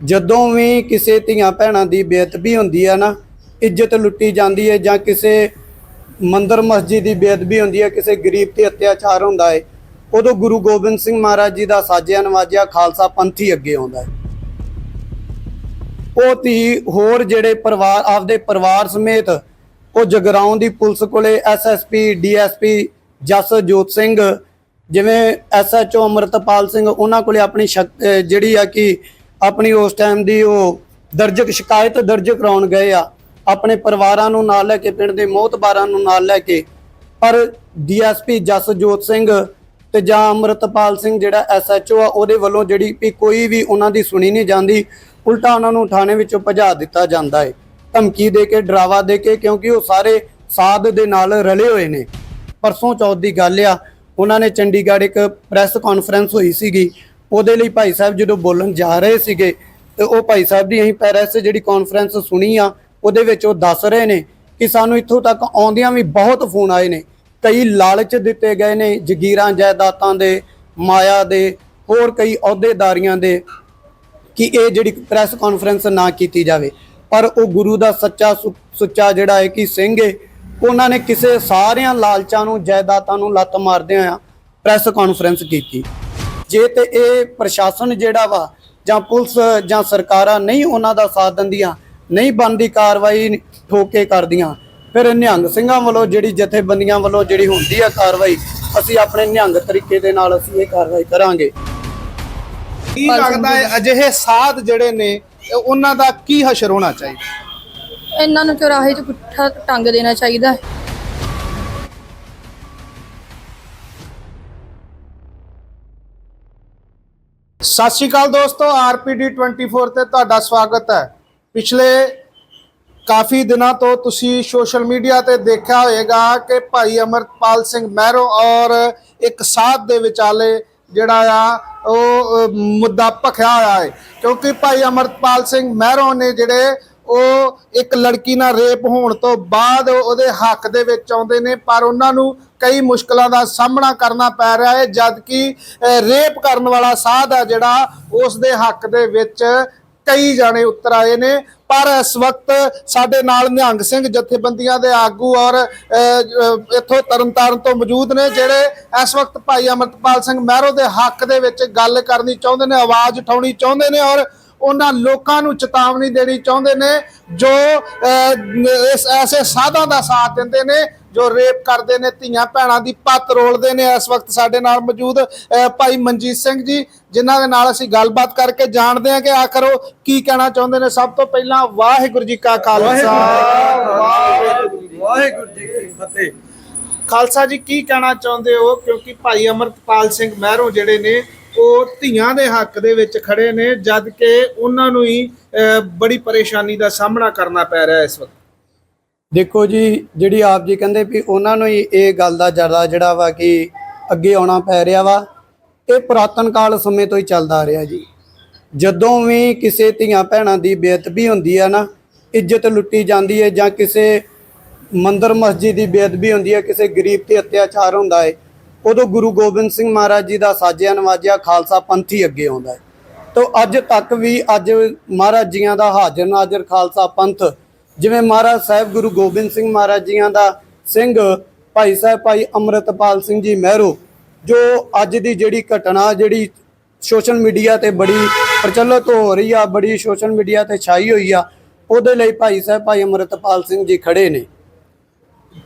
ਜਦੋਂ ਵੀ ਕਿਸੇ ਧੀਆਂ ਭੈਣਾਂ ਦੀ ਬੇਅਦਬੀ ਹੁੰਦੀ ਹੈ ਨਾ, ਇੱਜ਼ਤ ਲੁੱਟੀ ਜਾਂਦੀ ਹੈ ਜਾਂ ਕਿਸੇ ਮੰਦਰ ਮਸਜਿਦ ਦੀ ਬੇਅਦਬੀ ਹੁੰਦੀ ਹੈ ਕਿਸੇ ਗਰੀਬ ਤੇ ਅਤਿਆਚਾਰ ਹੁੰਦਾ ਹੈ ਉਦੋਂ ਗੁਰੂ ਗੋਬਿੰਦ ਸਿੰਘ ਮਹਾਰਾਜ ਜੀ ਦਾ ਸਾਜਿਆ ਨਵਾਜਿਆ ਖਾਲਸਾ ਪੰਥ ਹੀ ਅੱਗੇ ਆਉਂਦਾ ਹੈ ਉਹ ਧੀ ਹੋਰ ਜਿਹੜੇ ਪਰਿਵਾਰ, ਆਪਦੇ ਪਰਿਵਾਰ ਸਮੇਤ ਉਹ ਜਗਰਾਉਂ ਦੀ ਪੁਲਿਸ ਕੋਲੇ SSP DSP Jasjot Singh, ਜਿਵੇਂ ਐਸਐਚਓ ਅਮਰਤਪਾਲ ਸਿੰਘ, ਉਹਨਾਂ ਕੋਲੇ ਆਪਣੀ ਸ਼ਕ- ਜਿਹੜੀ ਆ ਕਿ ਆਪਣੀ ਉਸ ਟਾਈਮ ਦੀ ਉਹ ਦਰਜਕ, ਸ਼ਿਕਾਇਤ ਦਰਜ ਕਰਾਉਣ ਗਏ ਆ। ਆਪਣੇ ਪਰਿਵਾਰਾਂ ਨੂੰ ਨਾਲ ਲੈ ਕੇ, ਪਿੰਡ ਦੇ ਮੋਹਤਬਾਰਾਂ ਨੂੰ ਨਾਲ ਲੈ ਕੇ। ਪਰ ਡੀਐਸਪੀ ਜਸ ਜੋਤ ਸਿੰਘ ਤੇ ਜਾਂ ਅਮਰਤਪਾਲ ਸਿੰਘ ਜਿਹੜਾ ਐਸਐਚਓ ਆ, ਉਹਦੇ ਵੱਲੋਂ ਜਿਹੜੀ ਵੀ ਕੋਈ ਵੀ ਉਹਨਾਂ ਦੀ ਸੁਣੀ ਨਹੀਂ ਜਾਂਦੀ, ਉਲਟਾ ਉਹਨਾਂ ਨੂੰ ਥਾਣੇ ਵਿੱਚੋਂ ਭਜਾ ਦਿੱਤਾ ਜਾਂਦਾ ਹੈ ਧਮਕੀ ਦੇ ਕੇ, ਡਰਾਵਾ ਦੇ ਕੇ, ਕਿਉਂਕਿ ਉਹ ਸਾਰੇ ਸਾਧ ਦੇ ਨਾਲ ਰਲੇ ਹੋਏ ਨੇ। ਪਰਸੋਂ ਚੌਥ ਦੀ ਗੱਲ ਆ, ਉਹਨਾਂ ਨੇ ਚੰਡੀਗੜ੍ਹ ਇੱਕ ਪ੍ਰੈਸ ਕਾਨਫਰੰਸ ਹੋਈ ਸੀਗੀ ਉਹਦੇ ਲਈ ਭਾਈ ਸਾਹਿਬ ਜਦੋਂ ਬੋਲਣ ਜਾ ਰਹੇ ਸੀਗੇ, ਤੇ ਉਹ ਭਾਈ ਸਾਹਿਬ ਦੀ ਅਸੀਂ ਪੈਰੈਸ ਜਿਹੜੀ ਕਾਨਫਰੰਸ ਸੁਣੀ ਆ, ਉਹਦੇ ਵਿੱਚ ਉਹ ਦੱਸ ਰਹੇ ਨੇ ਕਿ ਸਾਨੂੰ ਇੱਥੋਂ ਤੱਕ ਆਉਂਦਿਆਂ ਵੀ ਬਹੁਤ ਫੋਨ ਆਏ ਨੇ। ਕਈ ਲਾਲਚ ਦਿੱਤੇ ਗਏ ਨੇ ਜਗੀਰਾਂ, ਜਾਇਦਾਦਾਂ ਦੇ, ਮਾਇਆ ਦੇ, ਹੋਰ ਕਈ ਅਹੁਦੇਦਾਰੀਆਂ ਦੇ ਕਿ ਇਹ ਜਿਹੜੀ ਪ੍ਰੈਸ ਕਾਨਫਰੰਸ ਨਾ ਕੀਤੀ ਜਾਵੇ। ਪਰ ਉਹ ਗੁਰੂ ਦਾ ਸੱਚਾ ਸੁ- ਸੁੱਚਾ ਜਿਹੜਾ ਹੈ ਕਿ ਸਿੰਘ ਹੈ ਉਹਨਾਂ ਨੇ ਕਿਸੇ ਸਾਰਿਆਂ ਲਾਲਚਾਂ ਨੂੰ, ਜਾਇਦਾਦਾਂ ਨੂੰ ਲੱਤ ਮਾਰਦਿਆਂ ਆ ਪ੍ਰੈਸ ਕਾਨਫਰੰਸ ਕੀਤੀ। ਜੇ ਤੇ ਇਹ ਪ੍ਰਸ਼ਾਸਨ ਜਿਹੜਾ ਵਾ ਜਾਂ ਪੁਲਿਸ ਜਾਂ ਸਰਕਾਰਾਂ ਨਹੀਂ ਉਹਨਾਂ ਦਾ ਸਾਥ ਦਿੰਦੀਆਂ ਨਹੀਂ ਬਣਦੀ ਕਾਰਵਾਈ ਠੋਕੇ ਕਰਦੀਆਂ ਫਿਰ ਨਿਹੰਗ ਸਿੰਘਾਂ ਵੱਲੋਂ ਜਿਹੜੀ ਜਥੇਬੰਦੀਆਂ ਵੱਲੋਂ ਜਿਹੜੀ ਹੁੰਦੀ ਆ ਕਾਰਵਾਈ ਅਸੀਂ ਆਪਣੇ ਨਿਹੰਗ ਤਰੀਕੇ ਦੇ ਨਾਲ ਅਸੀਂ ਇਹ ਕਾਰਵਾਈ ਕਰਾਂਗੇ। ਕੀ ਲੱਗਦਾ ਹੈ ਅਜਿਹੇ ਸਾਧ ਜਿਹੜੇ ਨੇ ਉਹਨਾਂ ਦਾ ਕੀ ਹਸ਼ਰ ਹੋਣਾ ਚਾਹੀਦਾ? ਇਹਨਾਂ ਨੂੰ ਚੌਰਾਹੇ 'ਚ ਪੁੱਠਾ ਟੰਗ ਦੇਣਾ ਚਾਹੀਦਾ ਹੈ। ਸਤਿ ਸ਼੍ਰੀ ਅਕਾਲ ਦੋਸਤੋ, ਆਰਪੀਡੀ 24 ਤੇ ਤੁਹਾਡਾ ਸਵਾਗਤ ਹੈ। ਪਿਛਲੇ ਕਾਫੀ ਦਿਨਾਂ ਤੋਂ ਤੁਸੀਂ ਸੋਸ਼ਲ ਮੀਡੀਆ ਤੇ ਦੇਖਿਆ ਹੋਵੇਗਾ ਕਿ ਭਾਈ ਅਮਰਪਾਲ ਸਿੰਘ ਮਹਿਰੋ ਔਰ ਇੱਕ ਸਾਧ ਦੇ ਵਿਚਾਲੇ ਜਿਹੜਾ ਆ, ਉਹ ਮੁੱਦਾ ਭਖਿਆ ਹੋਇਆ ਹੈ। ਕਿਉਂਕਿ ਭਾਈ ਅਮਰਪਾਲ ਸਿੰਘ ਮਹਿਰੋ ਨੇ ਜਿਹੜੇ ਉਹ ਇੱਕ ਲੜਕੀ ਨਾਲ ਰੇਪ ਹੋਣ ਤੋਂ ਬਾਅਦ ਉਹਦੇ ਹੱਕ ਦੇ ਵਿੱਚ ਆਉਂਦੇ ਨੇ ਪਰ ਉਹਨਾਂ ਨੂੰ ਕਈ ਮੁਸ਼ਕਲਾਂ ਦਾ ਸਾਹਮਣਾ ਕਰਨਾ ਪੈ ਰਿਹਾ ਹੈ ਜਦ ਕਿ ਰੇਪ ਕਰਨ ਵਾਲਾ ਸਾਧ ਆ ਜਿਹੜਾ ਉਸ ਦੇ ਹੱਕ ਦੇ ਵਿੱਚ ਕਈ ਜਾਣੇ ਉੱਤਰ ਆਏ ਨੇ। ਪਰ ਇਸ ਵਕਤ ਸਾਡੇ ਨਾਲ ਨਿਹੰਗ ਸਿੰਘ ਜਥੇਬੰਦੀਆਂ ਦੇ ਆਗੂ ਔਰ ਅ, ਅ, ਇੱਥੋਂ ਤਰਨਤਾਰਨ ਤੋਂ ਮੌਜੂਦ ਨੇ ਜਿਹੜੇ ਇਸ ਵਕਤ ਭਾਈ ਅਮਰਤਪਾਲ ਸਿੰਘ ਮਹਿਰੋ ਦੇ ਹੱਕ ਦੇ ਵਿੱਚ ਗੱਲ ਕਰਨੀ ਚਾਹੁੰਦੇ ਨੇ ਆਵਾਜ਼ ਉਠਾਉਣੀ ਚਾਹੁੰਦੇ ਨੇ ਔਰ ਉਹਨਾਂ ਲੋਕਾਂ ਨੂੰ ਚੇਤਾਵਨੀ ਦੇਣੀ ਚਾਹੁੰਦੇ ਨੇ ਜੋ ਇਸ ਐਸੇ ਸਾਧਾਂ ਦਾ ਸਾਥ ਦਿੰਦੇ ਨੇ ਜੋ ਰੇਪ ਕਰਦੇ ਨੇ ਧੀਆਂ ਭੈਣਾਂ ਦੀ ਪੱਤ ਰੋਲਦੇ ਨੇ। ਇਸ ਵਕਤ ਸਾਡੇ ਨਾਲ ਮੌਜੂਦ ਭਾਈ ਮਨਜੀਤ ਸਿੰਘ ਜੀ ਜਿਨ੍ਹਾਂ ਦੇ ਨਾਲ ਅਸੀਂ ਗੱਲਬਾਤ ਕਰਕੇ ਜਾਣਦੇ ਹਾਂ ਕਿ ਆਖਰ ਉਹ ਕੀ ਕਹਿਣਾ ਚਾਹੁੰਦੇ ਨੇ। ਸਭ ਤੋਂ ਪਹਿਲਾਂ ਵਾਹਿਗੁਰੂ ਜੀ ਕਾ ਖਾਲਸਾ। ਵਾਹਿਗੁਰੂ ਜੀ ਕੀ ਫਤਿਹ। ਖਾਲਸਾ ਜੀ ਕੀ ਕਹਿਣਾ ਚਾਹੁੰਦੇ ਹੋ? ਕਿਉਂਕਿ ਭਾਈ ਅਮਰਪਾਲ ਸਿੰਘ ਮਹਿਰੋ ਜਿਹੜੇ ਨੇ ਉਹ ਧੀਆਂ ਦੇ ਹੱਕ ਦੇ ਵਿੱਚ ਖੜੇ ਨੇ, ਜਦ ਕਿ ਉਹਨਾਂ ਨੂੰ ਹੀ ਬੜੀ ਪਰੇਸ਼ਾਨੀ ਦਾ ਸਾਹਮਣਾ ਕਰਨਾ ਪੈ ਰਿਹਾ ਇਸ ਵਕਤ। ਦੇਖੋ ਜੀ, ਜਿਹੜੀ ਆਪ ਜੀ ਕਹਿੰਦੇ ਵੀ ਉਹਨਾਂ ਨੂੰ ਹੀ ਇਹ ਗੱਲ ਦਾ ਜ਼ਿਆਦਾ ਜਿਹੜਾ ਵਾ ਕਿ ਅੱਗੇ ਆਉਣਾ ਪੈ ਰਿਹਾ ਵਾ, ਇਹ ਪੁਰਾਤਨ ਕਾਲ ਸਮੇਂ ਤੋਂ ਹੀ ਚੱਲਦਾ ਆ ਰਿਹਾ ਜੀ। ਜਦੋਂ ਵੀ ਕਿਸੇ ਧੀਆਂ ਭੈਣਾਂ ਦੀ ਬੇਅਦਬੀ ਹੁੰਦੀ ਆ ਨਾ, ਇੱਜ਼ਤ ਲੁੱਟੀ ਜਾਂਦੀ ਹੈ ਜਾਂ ਕਿਸੇ ਮੰਦਰ ਮਸਜਿਦ ਦੀ ਬੇਅਦਬੀ ਹੁੰਦੀ ਹੈ ਕਿਸੇ ਗਰੀਬ ਤੇ ਅਤਿਆਚਾਰ ਹੁੰਦਾ ਹੈ ਉਦੋਂ ਗੁਰੂ ਗੋਬਿੰਦ ਸਿੰਘ ਮਹਾਰਾਜ ਜੀ ਦਾ ਸਾਜਿਆ ਨਵਾਜਿਆ ਖਾਲਸਾ ਪੰਥ ਹੀ ਅੱਗੇ ਆਉਂਦਾ ਹੈ। ਤੋਂ ਅੱਜ ਤੱਕ ਵੀ ਅੱਜ ਮਹਾਰਾਜ ਜੀਆਂ ਦਾ ਹਾਜ਼ਰ ਨਾਜ਼ਰ ਖਾਲਸਾ ਪੰਥ, ਜਿਵੇਂ ਮਹਾਰਾਜ ਸਾਹਿਬ ਗੁਰੂ ਗੋਬਿੰਦ ਸਿੰਘ ਮਹਾਰਾਜ ਜੀਆਂ ਦਾ ਸਿੰਘ ਭਾਈ ਸਾਹਿਬ ਭਾਈ ਅੰਮ੍ਰਿਤਪਾਲ ਸਿੰਘ ਜੀ ਮਹਿਰੋ, ਜੋ ਅੱਜ ਦੀ ਜਿਹੜੀ ਘਟਨਾ, ਜਿਹੜੀ ਸੋਸ਼ਲ ਮੀਡੀਆ ਤੇ ਬੜੀ ਪ੍ਰਚਲਿਤ ਹੋ ਰਹੀ ਆ, ਬੜੀ ਸੋਸ਼ਲ ਮੀਡੀਆ ਤੇ ਛਾਈ ਹੋਈ ਆ, ਉਹਦੇ ਲਈ ਭਾਈ ਸਾਹਿਬ ਭਾਈ ਅੰਮ੍ਰਿਤਪਾਲ ਸਿੰਘ ਜੀ ਖੜੇ ਨੇ।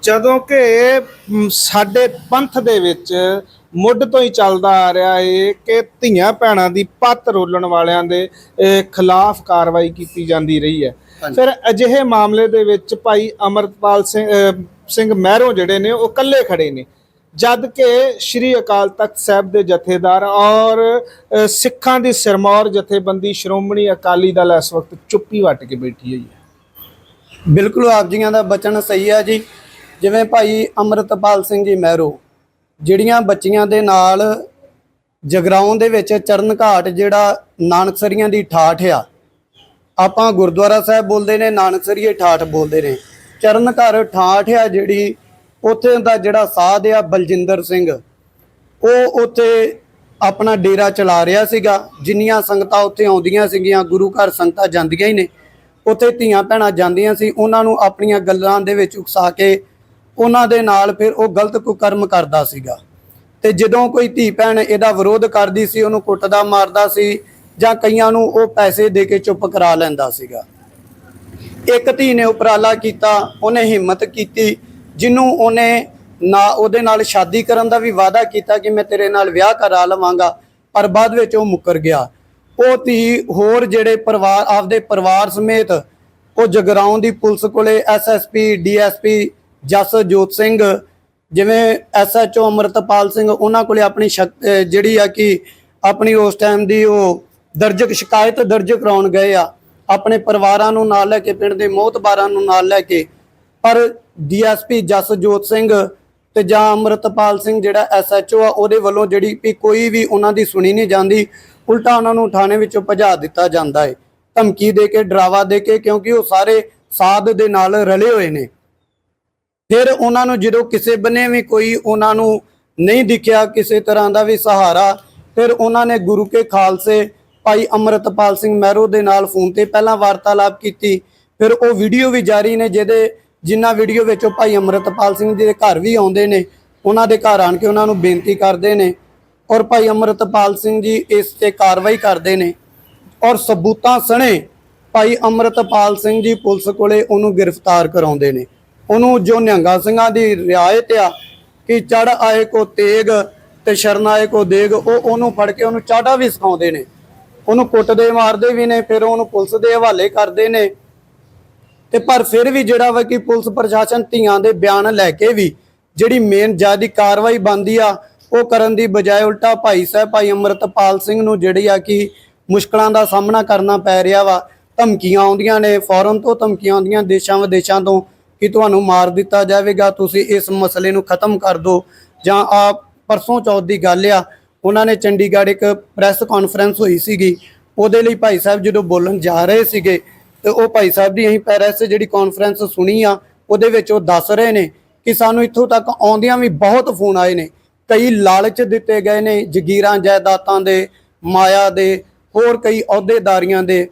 ਜਦੋਂ ਕਿ ਸਾਡੇ ਪੰਥ ਦੇ ਵਿੱਚ ਮੁੱਢ ਤੋਂ ਹੀ ਚੱਲਦਾ ਆ ਰਿਹਾ ਹੈ ਕਿ ਧੀਆਂ ਭੈਣਾਂ ਦੀ ਪੱਤ ਰੋਲਣ ਵਾਲਿਆਂ ਦੇ ਖਿਲਾਫ ਕਾਰਵਾਈ ਕੀਤੀ ਜਾਂਦੀ ਰਹੀ ਹੈ। ਫਿਰ ਅਜਿਹੇ ਮਾਮਲੇ ਦੇ ਵਿੱਚ ਭਾਈ ਅਮਰਪਾਲ ਸਿੰਘ ਮਹਿਰੋ ਜਿਹੜੇ ਨੇ ਉਹ ਇਕੱਲੇ ਖੜੇ ਨੇ। ਜਦ ਕਿ ਸ਼੍ਰੀ ਅਕਾਲ ਤਖਤ ਸਾਹਿਬ ਦੇ ਜਥੇਦਾਰ ਔਰ ਸਿੱਖਾਂ ਦੀ ਸਿਰਮੌਰ ਜਥੇਬੰਦੀ ਸ਼੍ਰੋਮਣੀ ਅਕਾਲੀ ਦਲ ਇਸ ਵਕਤ ਚੁੱਪੀ ਵੱਟ ਕੇ ਬੈਠੀ ਹੋਈ ਹੈ। ਬਿਲਕੁਲ ਆਪ ਜੀਆਂ ਦਾ ਬਚਨ ਸਹੀ ਹੈ ਜੀ। ਜਿਵੇਂ ਭਾਈ ਅੰਮ੍ਰਿਤਪਾਲ ਸਿੰਘ ਜੀ ਮਹਿਰੋ, ਜਿਹੜੀਆਂ ਬੱਚੀਆਂ ਦੇ ਨਾਲ ਜਗਰਾਉਂ ਦੇ ਵਿੱਚ ਚਰਨ ਘਾਟ ਜਿਹੜਾ ਨਾਨਕਸਰੀਆਂ ਦੀ ਠਾਠ ਆ, ਆਪਾਂ ਗੁਰਦੁਆਰਾ ਸਾਹਿਬ ਬੋਲਦੇ ਨੇ ਨਾਨਕਸਰੀਏ ਠਾਠ ਬੋਲਦੇ ਨੇ। ਚਰਨ ਘਰ ਠਾਠ ਆ ਜਿਹੜੀ ਉੱਥੇ ਦਾ ਜਿਹੜਾ ਸਾਧ ਆ ਬਲਜਿੰਦਰ ਸਿੰਘ, ਉਹ ਉੱਥੇ ਆਪਣਾ ਡੇਰਾ ਚਲਾ ਰਿਹਾ ਸੀਗਾ। ਜਿੰਨੀਆਂ ਸੰਗਤਾਂ ਉੱਥੇ ਆਉਂਦੀਆਂ ਸੀਗੀਆਂ, ਗੁਰੂ ਘਰ ਸੰਗਤਾਂ ਜਾਂਦੀਆਂ ਹੀ ਨੇ। ਉੱਥੇ ਧੀਆਂ ਭੈਣਾਂ ਜਾਂਦੀਆਂ ਸੀ, ਉਹਨਾਂ ਨੂੰ ਆਪਣੀਆਂ ਗੱਲਾਂ ਦੇ ਵਿੱਚ ਉਕਸਾ ਕੇ ਉਹਨਾਂ ਦੇ ਨਾਲ ਫਿਰ ਉਹ ਗਲਤ ਕੁਕਰਮ ਕਰਦਾ ਸੀਗਾ। ਤੇ ਜਦੋਂ ਕੋਈ ਧੀ ਭੈਣ ਇਹਦਾ ਵਿਰੋਧ ਕਰਦੀ ਸੀ, ਉਹਨੂੰ ਕੁੱਟਦਾ, ਮਾਰਦਾ ਸੀ ਜਾਂ ਕਈਆਂ ਨੂੰ ਉਹ ਪੈਸੇ ਦੇ ਕੇ ਚੁੱਪ ਕਰਾ ਲੈਂਦਾ ਸੀਗਾ। ਇੱਕ ਧੀ ਨੇ ਉਪਰਾਲਾ ਕੀਤਾ, ਉਹਨੇ ਹਿੰਮਤ ਕੀਤੀ, ਜਿਹਨੂੰ ਉਹਨੇ ਨਾ ਉਹਦੇ ਨਾਲ ਸ਼ਾਦੀ ਕਰਨ ਦਾ ਵੀ ਵਾਅਦਾ ਕੀਤਾ ਕਿ ਮੈਂ ਤੇਰੇ ਨਾਲ ਵਿਆਹ ਕਰਾ ਲਵਾਂਗਾ, ਪਰ ਬਾਅਦ ਵਿੱਚ ਉਹ ਮੁੱਕਰ ਗਿਆ। ਉਹ ਧੀ ਹੋਰ ਜਿਹੜੇ ਪਰਿਵਾਰ, ਆਪਦੇ ਪਰਿਵਾਰ ਸਮੇਤ ਉਹ ਜਗਰਾਉਂ ਦੀ ਪੁਲਿਸ ਕੋਲੇ ਐਸਐਸਪੀ ਡੀਐਸਪੀ ਜਸਜੋਤ ਸਿੰਘ, ਜਿਵੇਂ ਐਸਐਚਓ ਅਮਰਤਪਾਲ ਸਿੰਘ, ਉਹਨਾਂ ਕੋਲੇ ਆਪਣੀ ਸ਼ਕ- ਜਿਹੜੀ ਆ ਕਿ ਆਪਣੀ ਉਸ ਟਾਈਮ ਦੀ ਉਹ ਦਰਜ ਸ਼ਿਕਾਇਤ ਦਰਜ ਕਰਾਉਣ ਗਏ ਆ। ਆਪਣੇ ਪਰਿਵਾਰਾਂ ਨੂੰ ਨਾਲ ਲੈ ਕੇ, ਪਿੰਡ ਦੇ ਮੋਹਤਬਾਰਾਂ ਨੂੰ ਨਾਲ ਲੈ ਕੇ। ਪਰ ਡੀਐਸਪੀ ਜਸਜੋਤ ਸਿੰਘ ਤੇ ਜਾਂ ਅਮਰਤਪਾਲ ਸਿੰਘ ਜਿਹੜਾ ਐਸਐਚਓ ਆ, ਉਹਦੇ ਵੱਲੋਂ ਜਿਹੜੀ ਵੀ ਕੋਈ ਵੀ ਉਹਨਾਂ ਦੀ ਸੁਣੀ ਨਹੀਂ ਜਾਂਦੀ, ਉਲਟਾ ਉਹਨਾਂ ਨੂੰ ਥਾਣੇ ਵਿੱਚੋਂ ਭਜਾ ਦਿੱਤਾ ਜਾਂਦਾ ਹੈ ਧਮਕੀ ਦੇ ਕੇ, ਡਰਾਵਾ ਦੇ ਕੇ, ਕਿਉਂਕਿ ਉਹ ਸਾਰੇ ਸਾਧ ਦੇ ਨਾਲ ਰਲੇ ਹੋਏ ਨੇ। ਫਿਰ ਉਹਨਾਂ ਨੂੰ ਜਦੋਂ ਕਿਸੇ ਬਨੇ ਵੀ ਕੋਈ ਉਹਨਾਂ ਨੂੰ ਨਹੀਂ ਦਿਖਿਆ ਕਿਸੇ ਤਰ੍ਹਾਂ ਦਾ ਵੀ ਸਹਾਰਾ, ਫਿਰ ਉਹਨਾਂ ਨੇ ਗੁਰੂ ਕੇ ਖਾਲਸੇ ਭਾਈ ਅਮਰਤਪਾਲ ਸਿੰਘ ਮਹਿਰੂ ਦੇ ਨਾਲ ਫੋਨ ਤੇ ਪਹਿਲਾਂ ਵਾਰਤਾਲਾਪ ਕੀਤੀ। ਫਿਰ ਉਹ ਵੀਡੀਓ ਵੀ ਜਾਰੀ ਨੇ ਜਿਹਦੇ ਜਿਨ੍ਹਾਂ ਵੀਡੀਓ ਵਿੱਚ ਉਹ ਭਾਈ ਅਮਰਤਪਾਲ ਸਿੰਘ ਜੀ ਦੇ ਘਰ ਵੀ ਆਉਂਦੇ ਨੇ, ਉਹਨਾਂ ਦੇ ਘਰ ਆਣ ਕੇ ਉਹਨਾਂ ਨੂੰ ਬੇਨਤੀ ਕਰਦੇ ਨੇ ਔਰ ਭਾਈ ਅਮਰਤਪਾਲ ਸਿੰਘ ਜੀ ਇਸ ਤੇ ਕਾਰਵਾਈ ਕਰਦੇ ਨੇ ਔਰ ਸਬੂਤਾਂ ਸਣੇ ਭਾਈ ਅਮਰਤਪਾਲ ਸਿੰਘ ਜੀ ਪੁਲਿਸ ਕੋਲੇ ਉਹਨੂੰ ਗ੍ਰਿਫਤਾਰ ਕਰਾਉਂਦੇ ਨੇ। ਉਹਨੂੰ ਜੋ ਨਿਹੰਗਾ ਸਿੰਘਾਂ ਦੀ ਰਿਆਇਤ ਆ ਕਿ ਚੜ ਆਏ ਕੋ ਤੇਗ ਤੇ ਸ਼ਰਨ ਆਏ ਕੋ ਦੇਗ, ਉਹ ਉਹਨੂੰ ਫੜ ਕੇ ਉਹਨੂੰ ਚਾੜਾ ਵੀ ਸਿਖਾਉਂਦੇ ਨੇ। ਉਹਨੂੰ ਕੁੱਟਦੇ ਮਾਰਦੇ ਵੀ ਨੇ, ਫਿਰ ਉਹਨੂੰ ਪੁਲਿਸ ਦੇ ਹਵਾਲੇ ਕਰਦੇ ਨੇ। ਤੇ ਪਰ ਫਿਰ ਵੀ ਜਿਹੜਾ ਵਾ ਕਿ ਪੁਲਿਸ ਪ੍ਰਸ਼ਾਸਨ ਧੀਆਂ ਦੇ ਬਿਆਨ ਲੈ ਕੇ ਵੀ ਜਿਹੜੀ ਮੇਨ ਜਿਆਦੀ ਕਾਰਵਾਈ ਬੰਦੀ ਆ, ਉਹ ਕਰਨ ਦੀ ਬਜਾਏ ਉਲਟਾ ਭਾਈ ਸਾਹਿਬ, ਭਾਈ ਅਮਰਤਪਾਲ ਸਿੰਘ ਨੂੰ ਜਿਹੜੀ ਆ ਕਿ ਮੁਸ਼ਕਲਾਂ ਦਾ ਸਾਹਮਣਾ ਕਰਨਾ ਪੈ ਰਿਹਾ ਵਾ। ਧਮਕੀਆਂ ਆਉਂਦੀਆਂ ਨੇ, ਫੌਰਨ ਤੋਂ ਧਮਕੀਆਂ ਆਉਂਦੀਆਂ ਦੇਸ਼ਾਂ ਵਿਦੇਸ਼ਾਂ ਤੋਂ। ਕਿ ਤੁਹਾਨੂੰ ਮਾਰ ਦਿੱਤਾ ਜਾਵੇਗਾ, ਤੁਸੀਂ ਇਸ ਮਸਲੇ ਨੂੰ ਖਤਮ ਕਰ ਦਿਓ। ਜਾਂ ਆ ਪਰਸੋਂ ਚੌਥ ਦੀ ਗੱਲ ਆ, ਉਹਨਾਂ ਨੇ ਚੰਡੀਗੜ੍ਹ ਇੱਕ ਪ੍ਰੈਸ ਕਾਨਫਰੰਸ ਹੋਈ ਸੀਗੀ। ਉਹਦੇ ਲਈ ਭਾਈ ਸਾਹਿਬ ਜਦੋਂ ਬੋਲਣ ਜਾ ਰਹੇ ਸੀਗੇ, ਤੇ ਉਹ ਭਾਈ ਸਾਹਿਬ ਦੀ ਅਸੀਂ ਪੈਰਸ ਜਿਹੜੀ ਕਾਨਫਰੰਸ ਸੁਣੀ ਆ, ਉਹਦੇ ਵਿੱਚ ਉਹ ਦੱਸ ਰਹੇ ਨੇ ਕਿ ਸਾਨੂੰ ਇੱਥੋਂ ਤੱਕ ਆਉਂਦਿਆਂ ਵੀ ਬਹੁਤ ਫੋਨ ਆਏ ਨੇ। ਕਈ ਲਾਲਚ ਦਿੱਤੇ ਗਏ ਨੇ ਜਗੀਰਾਂ, ਜਾਇਦਾਦਾਂ ਦੇ, ਮਾਇਆ ਦੇ, ਹੋਰ ਕਈ ਅਹੁਦੇਦਾਰੀਆਂ ਦੇ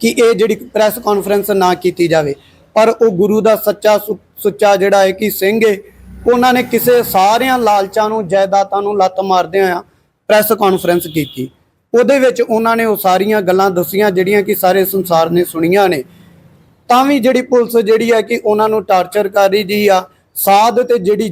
ਕਿ ਇਹ ਜਿਹੜੀ ਪ੍ਰੈਸ ਕਾਨਫਰੰਸ ਨਾ ਕੀਤੀ ਜਾਵੇ। ਪਰ ਉਹ ਗੁਰੂ ਦਾ ਸੱਚਾ ਸੁੱਚਾ ਜਿਹੜਾ ਹੈ ਕਿ ਸਿੰਘ ਹੈ ਉਹਨਾਂ ਨੇ ਕਿਸੇ ਸਾਰਿਆਂ ਲਾਲਚਾਂ ਨੂੰ, ਜਾਇਦਾਦਾਂ ਨੂੰ ਲੱਤ ਮਾਰਦਿਆਂ ਆ ਪ੍ਰੈਸ ਕਾਨਫਰੰਸ ਕੀਤੀ। ਉਹਦੇ ਵਿੱਚ ਉਹਨਾਂ ਨੇ ਉਹ ਸਾਰੀਆਂ ਗੱਲਾਂ ਦੱਸੀਆਂ, ਜਿਹੜੀਆਂ ਕਿ ਸਾਰੇ ਸੰਸਾਰ ਨੇ ਸੁਣੀਆਂ ਨੇ। ਤਾਂ ਵੀ ਜਿਹੜੀ ਪੁਲਿਸ ਜਿਹੜੀ ਹੈ ਕਿ ਉਹਨਾਂ ਨੂੰ ਟਾਰਚਰ ਕਰ ਰਹੀ ਜੀ ਆ, ਸਾਧ ਤੇ ਜਿਹੜੀ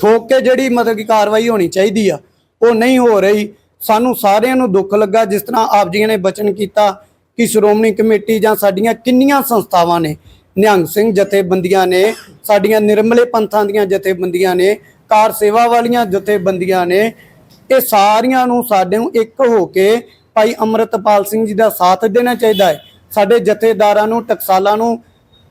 ਠੋਕ ਕੇ ਜਿਹੜੀ ਮਤਲਬ ਕਿ ਕਾਰਵਾਈ ਹੋਣੀ ਚਾਹੀਦੀ ਆ, ਉਹ ਨਹੀਂ ਹੋ ਰਹੀ। ਸਾਨੂੰ ਸਾਰਿਆਂ ਨੂੰ ਦੁੱਖ ਲੱਗਾ, ਜਿਸ ਤਰ੍ਹਾਂ ਆਪ ਜੀ ਨੇ ਬਚਨ ਕੀਤਾ ਕਿ ਸ਼੍ਰੋਮਣੀ ਕਮੇਟੀ ਜਾਂ ਸਾਡੀਆਂ ਕਿੰਨੀਆਂ ਸੰਸਥਾਵਾਂ ਨੇ? ਨਿਹੰਗ ਸਿੰਘ ਜਥੇਬੰਦੀਆਂ ਨੇ, ਸਾਡੀਆਂ ਨਿਰਮਲੇ ਪੰਥਾਂ ਦੀਆਂ ਜਥੇਬੰਦੀਆਂ ਨੇ, ਕਾਰ ਸੇਵਾ ਵਾਲੀਆਂ ਜਥੇਬੰਦੀਆਂ ਨੇ, ਇਹ ਸਾਰੀਆਂ ਨੂੰ ਸਾਡੇ ਨੂੰ ਇੱਕ ਹੋ ਕੇ ਭਾਈ ਅਮਰਤਪਾਲ ਸਿੰਘ ਜੀ ਦਾ ਸਾਥ ਦੇਣਾ ਚਾਹੀਦਾ ਹੈ। ਸਾਡੇ ਜਥੇਦਾਰਾਂ ਨੂੰ, ਟਕਸਾਲਾਂ ਨੂੰ,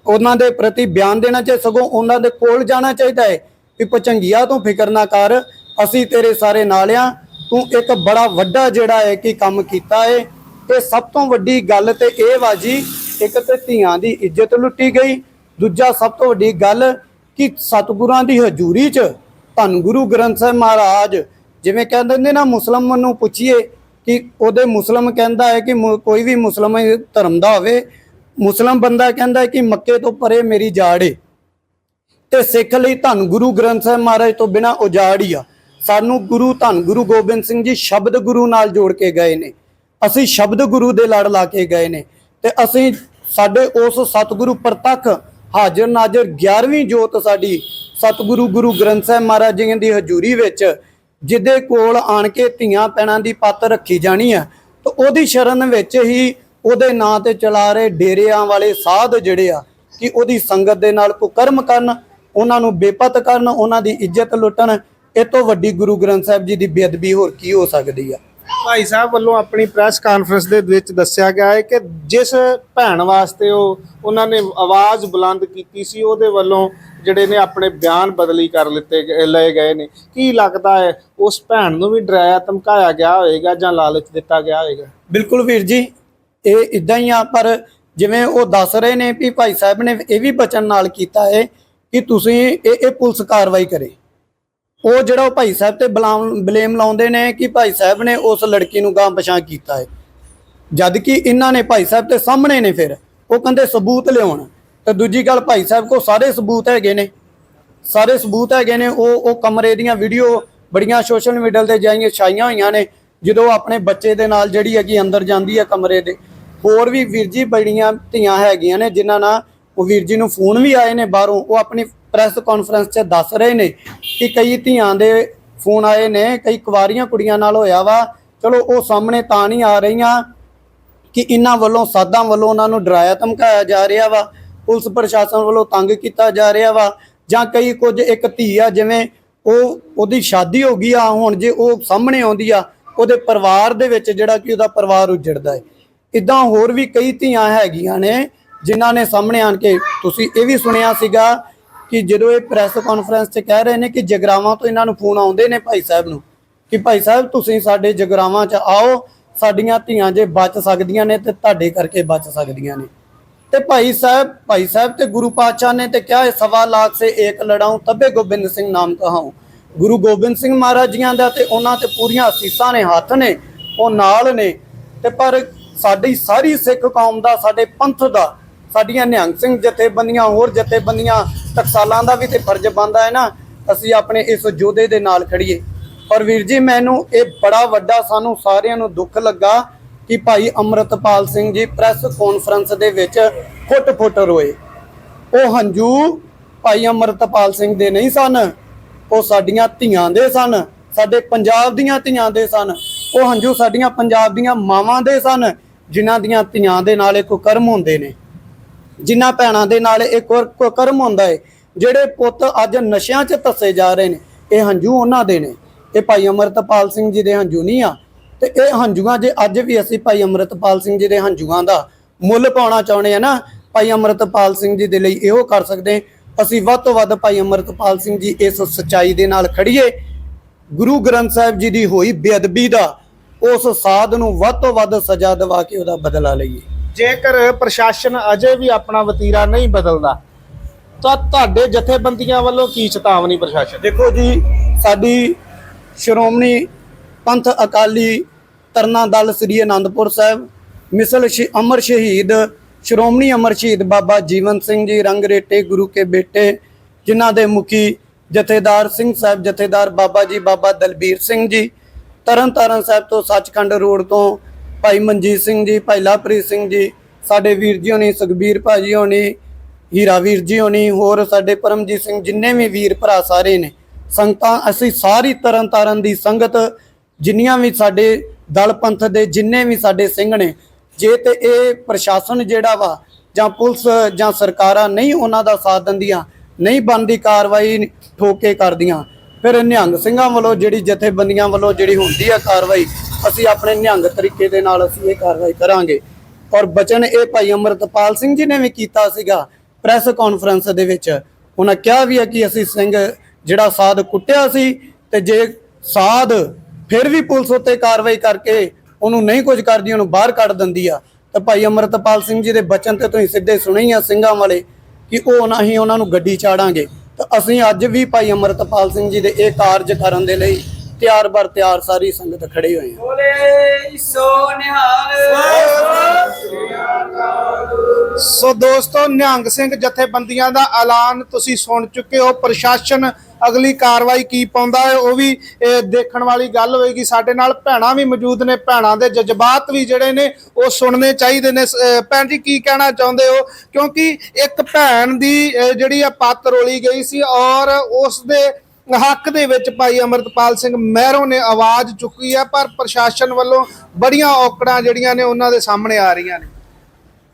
ਉਹਨਾਂ ਦੇ ਪ੍ਰਤੀ ਬਿਆਨ ਦੇਣਾ ਚਾਹੀਦਾ ਸਗੋਂ ਉਹਨਾਂ ਦੇ ਕੋਲ ਜਾਣਾ ਚਾਹੀਦਾ ਹੈ ਕਿ ਪਚੰਗੀਆ ਤੋਂ ਫਿਕਰ ਨਾ ਕਰ। ਅਸੀਂ ਤੇਰੇ ਸਾਰੇ ਨਾਲ ਆ। ਤੂੰ ਇੱਕ ਬੜਾ ਵੱਡਾ ਜਿਹੜਾ ਹੈ ਕਿ ਕੰਮ ਕੀਤਾ ਹੈ। ਤੇ ਸਭ ਤੋਂ ਵੱਡੀ ਗੱਲ ਤੇ ਇਹ ਵਾਜੀ ਇੱਕ ਤੇ ਧੀਆਂ ਦੀ ਇੱਜ਼ਤ ਲੁੱਟੀ ਗਈ, ਦੂਜਾ ਸਭ ਤੋਂ ਵੱਡੀ ਗੱਲ ਕਿ ਸਤਿਗੁਰਾਂ ਦੀ ਹਜ਼ੂਰੀ 'ਚ ਧੰਨ ਗੁਰੂ ਗ੍ਰੰਥ ਸਾਹਿਬ ਮਹਾਰਾਜ, ਜਿਵੇਂ ਕਹਿੰਦੇ ਨੇ ਨਾ ਮੁਸਲਮਾਨ ਨੂੰ ਪੁੱਛੀਏ ਕਿ ਉਹਦੇ ਮੁਸਲਮ ਕਹਿੰਦਾ ਹੈ ਕਿ ਕੋਈ ਵੀ ਮੁਸਲਮ ਧਰਮ ਦਾ ਹੋਵੇ, ਮੁਸਲਮ ਬੰਦਾ ਕਹਿੰਦਾ ਹੈ ਕਿ ਮੱਕੇ ਤੋਂ ਪਰੇ ਮੇਰੀ ਜਾੜ ਏ। ਤੇ ਸਿੱਖ ਲਈ ਧੰਨ ਗੁਰੂ ਗ੍ਰੰਥ ਸਾਹਿਬ ਮਹਾਰਾਜ ਤੋਂ ਬਿਨਾ ਉਜਾੜ ਹੀ ਆ। ਸਾਨੂੰ ਗੁਰੂ ਧੰਨ ਗੁਰੂ ਗੋਬਿੰਦ ਸਿੰਘ ਜੀ ਸ਼ਬਦ ਗੁਰੂ ਨਾਲ ਜੋੜ ਕੇ ਗਏ ਨੇ। ਅਸੀਂ ਸ਼ਬਦ ਗੁਰੂ ਦੇ ਲੜ ਲਾ ਕੇ ਗਏ ਨੇ ਤੇ ਅਸੀਂ ਸਾਡੇ ਉਸ ਸਤਿਗੁਰੂ ਪ੍ਰਤੱਖ ਹਾਜ਼ਰ ਨਾਜ਼ਰ 11ਵੀਂ ਜੋਤ ਸਾਡੀ ਸਤਿਗੁਰੂ ਗੁਰੂ ਗ੍ਰੰਥ ਸਾਹਿਬ ਮਹਾਰਾਜ ਜੀ ਦੀ ਹਜ਼ੂਰੀ ਵਿੱਚ ਜਿਹਦੇ ਕੋਲ ਆਣ ਕੇ ਧੀਆਂ ਪੈਣਾ ਦੀ ਪੱਤ ਰੱਖੀ ਜਾਣੀ ਹੈ ਤਾਂ ਉਹਦੀ ਸ਼ਰਨ ਵਿੱਚ ਹੀ ਉਹਦੇ ਨਾਂ ਤੇ ਚਲਾ ਰਹੇ ਡੇਰਿਆਂ ਵਾਲੇ ਸਾਧ ਜਿਹੜੇ ਆ, ਕਿ ਉਹਦੀ ਸੰਗਤ ਦੇ ਨਾਲ ਕੁਕਰਮ ਕਰਨ, ਉਹਨਾਂ ਨੂੰ ਬੇਪਤ ਕਰਨ, ਉਹਨਾਂ ਦੀ ਇੱਜ਼ਤ ਲੁੱਟਣ, ਇਹ ਤੋਂ ਵੱਡੀ ਗੁਰੂ ਗ੍ਰੰਥ ਸਾਹਿਬ ਜੀ ਦੀ ਬੇਅਦਬੀ ਹੋਰ ਕੀ ਹੋ ਸਕਦੀ ਆ? ਭਾਈ ਸਾਹਿਬ ਵੱਲੋਂ ਆਪਣੀ ਪ੍ਰੈਸ ਕਾਨਫਰੰਸ ਦੇ ਵਿੱਚ ਦੱਸਿਆ ਗਿਆ ਹੈ ਕਿ ਜਿਸ ਭੈਣ ਵਾਸਤੇ ਉਹ, ਉਹਨਾਂ ਨੇ ਆਵਾਜ਼ ਬੁਲੰਦ ਕੀਤੀ ਸੀ, ਉਹਦੇ ਵੱਲੋਂ ਜਿਹੜੇ ਨੇ ਆਪਣੇ ਬਿਆਨ ਬਦਲੀ ਕਰ ਲਿੱਤੇ ਗਏ- ਲਏ ਗਏ ਨੇ। ਕੀ ਲੱਗਦਾ ਹੈ, ਉਸ ਭੈਣ ਨੂੰ ਵੀ ਡਰਾਇਆ, ਧਮਕਾਇਆ ਗਿਆ ਹੋਵੇਗਾ ਜਾਂ ਲਾਲਚ ਦਿੱਤਾ ਗਿਆ ਹੋਵੇਗਾ? ਬਿਲਕੁਲ ਵੀਰ ਜੀ, ਇਹ ਇਦਾਂ ਹੀ ਆ, ਪਰ ਜਿਵੇਂ ਉਹ ਦੱਸ ਰਹੇ ਨੇ ਵੀ ਭਾਈ ਸਾਹਿਬ ਨੇ ਇਹ ਵੀ ਬਚਨ ਨਾਲ ਕੀਤਾ ਹੈ ਕਿ ਤੁਸੀਂ ਇਹ ਇਹ ਪੁਲਿਸ ਕਾਰਵਾਈ ਕਰੇ। ਉਹ ਜਿਹੜਾ ਉਹ ਭਾਈ ਸਾਹਿਬ ਤੇ ਬਲੇਮ ਲਾਉਂਦੇ ਨੇ ਕਿ ਭਾਈ ਸਾਹਿਬ ਨੇ ਉਸ ਲੜਕੀ ਨੂੰ ਗਾਂ ਪਛਾਣ ਕੀਤਾ ਹੈ ਜਦ ਕਿ ਇਹਨਾਂ ਨੇ ਭਾਈ ਸਾਹਿਬ ਤੇ ਸਾਹਮਣੇ ਨੇ ਫਿਰ, ਉਹ ਕਹਿੰਦੇ ਸਬੂਤ ਲਿਆਉਣ। ਤੇ ਦੂਜੀ ਗੱਲ ਭਾਈ ਸਾਹਿਬ ਕੋ ਸਾਰੇ ਸਬੂਤ ਹੈਗੇ ਨੇ। ਸਾਰੇ ਸਬੂਤ ਹੈਗੇ ਨੇ, ਉਹ ਉਹ ਕਮਰੇ ਦੀਆਂ ਵੀਡੀਓ ਬੜੀਆਂ ਸੋਸ਼ਲ ਮੀਡੀਆ ਤੇ ਜਾਈਆਂ, ਛਾਈਆਂ ਹੋਈਆਂ ਨੇ, ਜਦੋਂ ਆਪਣੇ ਬੱਚੇ ਦੇ ਨਾਲ ਜਿਹੜੀ ਹੈਗੀ ਅੰਦਰ ਜਾਂਦੀ ਹੈ ਕਮਰੇ ਦੇ। ਹੋਰ ਵੀ ਵੀਰ ਜੀ ਬੜੀਆਂ ਧੀਆਂ ਹੈਗੀਆਂ ਨੇ, ਜਿਨ੍ਹਾਂ ਨਾਲ ਉਹ ਵੀਰ ਜੀ ਨੂੰ ਫੋਨ ਵੀ ਆਏ ਨੇ ਬਾਹਰੋਂ, ਉਹ ਆਪਣੀ ਪ੍ਰੈਸ ਕਾਨਫਰੰਸ 'ਚ ਦੱਸ ਰਹੇ ਨੇ ਕਿ ਕਈ ਧੀਆਂ ਦੇ ਫੋਨ ਆਏ ਨੇ, ਕਈ ਕੁਵਾਰੀਆਂ ਕੁੜੀਆਂ ਨਾਲ ਹੋਇਆ ਵਾ। ਚਲੋ, ਉਹ ਸਾਹਮਣੇ ਤਾਂ ਨਹੀਂ ਆ ਰਹੀਆਂ ਕਿ ਇਹਨਾਂ ਵੱਲੋਂ ਸਾਧਾਂ ਵੱਲੋਂ ਉਹਨਾਂ ਨੂੰ ਡਰਾਇਆ, ਧਮਕਾਇਆ ਜਾ ਰਿਹਾ ਵਾ। ਪੁਲਿਸ ਪ੍ਰਸ਼ਾਸਨ ਵੱਲੋਂ ਤੰਗ ਕੀਤਾ ਜਾ ਰਿਹਾ ਵਾ। ਜਾਂ ਕਈ ਕੁਝ ਇੱਕ ਧੀ ਆ, ਜਿਵੇਂ ਉਹ, ਉਹਦੀ ਸ਼ਾਦੀ ਹੋ ਗਈ ਆ, ਹੁਣ ਜੇ ਉਹ ਸਾਹਮਣੇ ਆਉਂਦੀ ਆ, ਉਹਦੇ ਪਰਿਵਾਰ ਦੇ ਵਿੱਚ ਜਿਹੜਾ ਕਿ ਉਹਦਾ ਪਰਿਵਾਰ ਉਜੜਦਾ ਹੈ। ਇਦਾਂ ਹੋਰ ਵੀ ਕਈ ਧੀਆਂ ਹੈਗੀਆਂ ਨੇ, ਜਿਨ੍ਹਾਂ ਨੇ ਸਾਹਮਣੇ ਆਣ ਕੇ, ਤੁਸੀਂ ਇਹ ਵੀ ਸੁਣਿਆ ਸੀਗਾ ਕਿ ਜਦੋਂ ਇਹ ਪ੍ਰੈਸ ਕਾਨਫਰੰਸ 'ਚ ਕਹਿ ਰਹੇ ਨੇ ਕਿ ਜਗਰਾਵਾਂ ਤੋਂ ਇਹਨਾਂ ਨੂੰ ਫੋਨ ਆਉਂਦੇ ਨੇ ਭਾਈ ਸਾਹਿਬ ਨੂੰ, ਕਿ ਭਾਈ ਸਾਹਿਬ ਤੁਸੀਂ ਸਾਡੇ ਜਗਰਾਵਾਂ 'ਚ ਆਓ, ਸਾਡੀਆਂ ਧੀਆਂ ਜੇ ਬਚ ਸਕਦੀਆਂ ਨੇ ਤੇ ਤੁਹਾਡੇ ਕਰਕੇ ਬਚ ਸਕਦੀਆਂ ਨੇ। ਤੇ ਭਾਈ ਸਾਹਿਬ ਭਾਈ ਸਾਹਿਬ ਤੇ ਗੁਰੂ ਪਾਤਸ਼ਾਹ ਨੇ ਤੇ ਕਿਹਾ ਹੈ ਸਵਾ ਲਾਖ ਸੇ ਏਕ ਲੜਾਉ, ਤਬੇ ਗੋਬਿੰਦ ਸਿੰਘ ਨਾਮ ਕਹਾਉ। ਗੁਰੂ ਗੋਬਿੰਦ ਸਿੰਘ ਮਹਾਰਾਜ ਜੀਆਂ ਦਾ ਤੇ ਉਹਨਾਂ ਤੇ ਪੂਰੀਆਂ ਅਸੀਸਾਂ ਨੇ, ਹੱਥ ਨੇ, ਉਹ ਨਾਲ ਨੇ। ਤੇ ਪਰ ਸਾਡੀ ਸਾਰੀ ਸਿੱਖ ਕੌਮ ਦਾ, ਸਾਡੇ ਪੰਥ ਦਾ ਸਾਡੀਆਂ ਨਿਹੰਗ ਸਿੰਘ ਜਥੇਬੰਦੀਆਂ, ਹੋਰ ਜਥੇਬੰਦੀਆਂ, ਟਕਸਾਲਾਂ ਦਾ ਵੀ ਤੇ ਫਰਜ਼ ਬਣਦਾ ਹੈ ਨਾ, ਅਸੀਂ ਆਪਣੇ ਇਸ ਯੋਧੇ ਦੇ ਨਾਲ ਖੜੀਏ ਪਰ ਵੀਰ ਜੀ, ਮੈਨੂੰ ਇਹ ਬੜਾ ਵੱਡਾ ਸਾਨੂੰ ਸਾਰਿਆਂ ਨੂੰ ਦੁੱਖ ਲੱਗਾ ਕਿ ਭਾਈ ਅਮਰਤਪਾਲ ਸਿੰਘ ਜੀ ਪ੍ਰੈਸ ਕਾਨਫਰੰਸ ਦੇ ਵਿੱਚ ਫੁੱਟ-ਫੁੱਟ ਰੋਏ। ਉਹ ਹੰਝੂ ਭਾਈ ਅਮਰਤਪਾਲ ਸਿੰਘ ਦੇ ਨਹੀਂ ਸਨ, ਉਹ ਸਾਡੀਆਂ ਧੀਆਂ ਦੇ ਸਨ, ਸਾਡੇ ਪੰਜਾਬ ਦੀਆਂ ਧੀਆਂ ਦੇ ਸਨ, ਉਹ ਹੰਝੂ ਸਾਡੀਆਂ ਪੰਜਾਬ ਦੀਆਂ ਮਾਵਾਂ ਦੇ ਸਨ, ਜਿਨ੍ਹਾਂ ਦੀਆਂ ਧੀਆਂ ਦੇ ਨਾਲ ਇੱਕ ਕਰਮ ਹੁੰਦੇ ਨੇ। ਜਿਨ੍ਹਾਂ ਭੈਣਾਂ ਦੇ ਨਾਲ ਇੱਕ ਹੋਰ ਕੋ- ਕਰਮ ਹੁੰਦਾ ਹੈ ਜਿਹੜੇ ਪੁੱਤ ਅੱਜ ਨਸ਼ਿਆਂ 'ਚ ਧੱਸੇ ਜਾ ਰਹੇ ਨੇ, ਇਹ ਹੰਝੂ ਉਹਨਾਂ ਦੇ ਨੇ। ਇਹ ਭਾਈ ਅਮਰਤਪਾਲ ਸਿੰਘ ਜੀ ਦੇ ਹੰਝੂ ਨਹੀਂ ਆ। ਤੇ ਇਹ ਹੰਝੂਆਂ ਜੇ ਅੱਜ ਵੀ ਅਸੀਂ ਭਾਈ ਅਮਰਤਪਾਲ ਸਿੰਘ ਜੀ ਦੇ ਹੰਝੂਆਂ ਦਾ ਮੁੱਲ ਪਾਉਣਾ ਚਾਹੁੰਦੇ ਆ ਨਾ, ਭਾਈ ਅਮਰਤਪਾਲ ਸਿੰਘ ਜੀ ਦੇ ਲਈ ਇਹੋ ਕਰ ਸਕਦੇ। ਅਸੀਂ ਵੱਧ ਤੋਂ ਵੱਧ ਭਾਈ ਅਮਰਤਪਾਲ ਸਿੰਘ ਜੀ ਇਸ ਸਚਾਈ ਦੇ ਨਾਲ ਖੜੀਏ। ਗੁਰੂ ਗ੍ਰੰਥ ਸਾਹਿਬ ਜੀ ਦੀ ਹੋਈ ਬੇਅਦਬੀ ਦਾ, ਉਸ ਸਾਧ ਨੂੰ ਵੱਧ ਤੋਂ ਵੱਧ ਸਜ਼ਾ ਦਿਵਾ ਕੇ ਉਹਦਾ ਬਦਲਾ ਲਈਏ। ਜੇਕਰ ਪ੍ਰਸ਼ਾਸਨ ਅਜੇ ਵੀ ਆਪਣਾ ਵਤੀਰਾ ਨਹੀਂ ਬਦਲਦਾ, ਤਾਂ ਤੁਹਾਡੇ ਜਥੇਬੰਦੀਆਂ ਵੱਲੋਂ ਕੀ ਚੇਤਾਵਨੀ ਪ੍ਰਸ਼ਾਸਨ? ਦੇਖੋ ਜੀ, ਸਾਡੀ ਸ਼੍ਰੋਮਣੀ ਪੰਥ ਅਕਾਲੀ ਤਰਨਾ ਦਲ ਸ੍ਰੀ ਅਨੰਦਪੁਰ ਸਾਹਿਬ, ਮਿਸਲ ਸ਼ੀ, ਅਮਰ ਸ਼ਹੀਦ, ਸ਼੍ਰੋਮਣੀ ਅਮਰ ਸ਼ਹੀਦ ਬਾਬਾ ਜੀਵਨ ਸਿੰਘ ਜੀ ਰੰਗਰੇਟੇ ਗੁਰੂ ਕੇ ਬੇਟੇ, ਜਿਨ੍ਹਾਂ ਦੇ ਮੁਖੀ ਜਥੇਦਾਰ ਸਿੰਘ ਸਾਹਿਬ, ਜਥੇਦਾਰ ਬਾਬਾ ਜੀ, ਬਾਬਾ ਦਲਬੀਰ ਸਿੰਘ ਜੀ, ਤਰਨ ਤਾਰਨ ਸਾਹਿਬ ਤੋਂ ਸੱਚਖੰਡ ਰੋਡ ਤੋਂ ਭਾਈ ਮਨਜੀਤ ਸਿੰਘ ਜੀ, ਭਾਈ ਲਵਪ੍ਰੀਤ ਸਿੰਘ ਜੀ, ਸਾਡੇ ਵੀਰ ਜੀ ਹੋਣੀ, ਸੁਖਬੀਰ ਭਾਜੀ ਹੋਣੀ, ਹੀਰਾ ਵੀਰ ਜੀ ਹੋਣੀ, ਹੋਰ ਸਾਡੇ ਪਰਮਜੀਤ ਸਿੰਘ ਜਿੰਨੇ ਵੀ ਵੀਰ ਭਰਾ ਸਾਰੇ ਨੇ, ਸੰਗਤਾਂ, ਅਸੀਂ ਸਾਰੀ ਤਰਨ ਤਾਰਨ ਦੀ ਸੰਗਤ, ਜਿੰਨੀਆਂ ਵੀ ਸਾਡੇ ਦਲ ਪੰਥ ਦੇ ਜਿੰਨੇ ਵੀ ਸਾਡੇ ਸਿੰਘ ਨੇ, ਜੇ ਤੇ ਇਹ ਪ੍ਰਸ਼ਾਸਨ ਜਿਹੜਾ ਵਾ, ਜਾਂ ਪੁਲਿਸ ਜਾਂ ਸਰਕਾਰਾਂ ਨਹੀਂ ਉਹਨਾਂ ਦਾ ਸਾਥ ਦਿੰਦੀਆਂ, ਨਹੀਂ ਬਣਦੀ ਕਾਰਵਾਈ ਠੋਕੇ ਕਰਦੀਆਂ ਫਿਰ ਨਿਹੰਗ ਸਿੰਘਾਂ ਵੱਲੋਂ ਜਿਹੜੀ ਜਥੇਬੰਦੀਆਂ ਵੱਲੋਂ ਜਿਹੜੀ ਹੁੰਦੀ ਆ ਕਾਰਵਾਈ, ਅਸੀਂ ਆਪਣੇ ਨਿਹੰਗ ਤਰੀਕੇ ਦੇ ਨਾਲ ਅਸੀਂ ਇਹ ਕਾਰਵਾਈ ਕਰਾਂਗੇ। ਔਰ ਬਚਨ ਇਹ ਭਾਈ ਅਮਰਤਪਾਲ ਸਿੰਘ ਜੀ ਨੇ ਵੀ ਕੀਤਾ ਸੀਗਾ ਪ੍ਰੈਸ ਕਾਨਫਰੰਸ ਦੇ ਵਿੱਚ। ਉਹਨਾਂ ਕਿਹਾ ਵੀ ਹੈ ਕਿ ਅਸੀਂ ਸਿੰਘ ਜਿਹੜਾ ਸਾਧ ਕੁੱਟਿਆ ਸੀ ਤੇ ਜੇ ਸਾਧ ਫਿਰ ਵੀ ਪੁਲਿਸ ਉੱਤੇ ਕਾਰਵਾਈ ਕਰਕੇ ਉਹਨੂੰ ਨਹੀਂ ਕੁਝ ਕਰਦੀ, ਉਹਨੂੰ ਬਾਹਰ ਕੱਢ ਦਿੰਦੀ ਆ। ਤਾਂ ਭਾਈ ਅਮਰਤਪਾਲ ਸਿੰਘ ਜੀ ਦੇ ਬਚਨ ਤੇ ਤੁਸੀਂ ਸਿੱਧੇ ਸੁਣੇ ਹੀ ਆ ਸਿੰਘਾਂ ਵਾਲੇ ਕਿ ਉਹ ਨਾ ਹੀ ਉਹਨਾਂ ਨੂੰ ਗੱਡੀ ਚਾੜਾਂਗੇ। ਅਸੀਂ ਅੱਜ ਵੀ ਭਾਈ ਅਮਰਤਪਾਲ ਸਿੰਘ ਜੀ ਦੇ ਇਹ ਕਾਰਜ ਕਰਨ ਦੇ ਲਈ ਤਿਆਰ ਬਰ ਤਿਆਰ ਸਾਰੀ ਸੰਗਤ ਖੜੇ ਹੋਏ ਹਾਂ। ਬੋਲੇ ਸੋ ਨਿਹਾਲ। ਸੋ ਦੋਸਤੋ ਨਿਹੰਗ ਸਿੰਘ ਜਥੇਬੰਦੀਆਂ ਦਾ ਐਲਾਨ ਤੁਸੀਂ ਸੁਣ ਚੁੱਕੇ ਹੋ ਪ੍ਰਸ਼ਾਸਨ ਅਗਲੀ ਕਾਰਵਾਈ ਕੀ ਪਾਉਂਦਾ ਹੈ, ਉਹ ਵੀ, ਇਹ ਦੇਖਣ ਵਾਲੀ ਗੱਲ ਹੋਏਗੀ। ਸਾਡੇ ਨਾਲ ਭੈਣਾਂ ਵੀ ਮੌਜੂਦ ਨੇ, ਭੈਣਾਂ ਦੇ ਜਜ਼ਬਾਤ ਵੀ ਜਿਹੜੇ ਨੇ, ਉਹ ਸੁਣਨੇ ਚਾਹੀਦੇ ਨੇ। ਭੈਣ ਜੀ, ਕੀ ਕਹਿਣਾ ਚਾਹੁੰਦੇ ਹੋ? ਕਿਉਂਕਿ ਇੱਕ ਭੈਣ ਦੀ ਜਿਹੜੀ ਆ ਪੱਤ ਰੋਲੀ ਗਈ ਸੀ ਔਰ ਉਸ ਦੇ ਹੱਕ ਦੇ ਵਿੱਚ ਭਾਈ ਅਮਰਤਪਾਲ ਸਿੰਘ ਮਹਿਰੋਂ ਨੇ ਆਵਾਜ਼ ਚੁੱਕੀ ਹੈ ਪਰ ਪ੍ਰਸ਼ਾਸਨ ਵੱਲੋਂ ਬੜੀਆਂ ਔਕੜਾਂ ਜਿਹੜੀਆਂ ਨੇ, ਉਹਨਾਂ ਦੇ ਸਾਹਮਣੇ ਆ ਰਹੀਆਂ ਨੇ।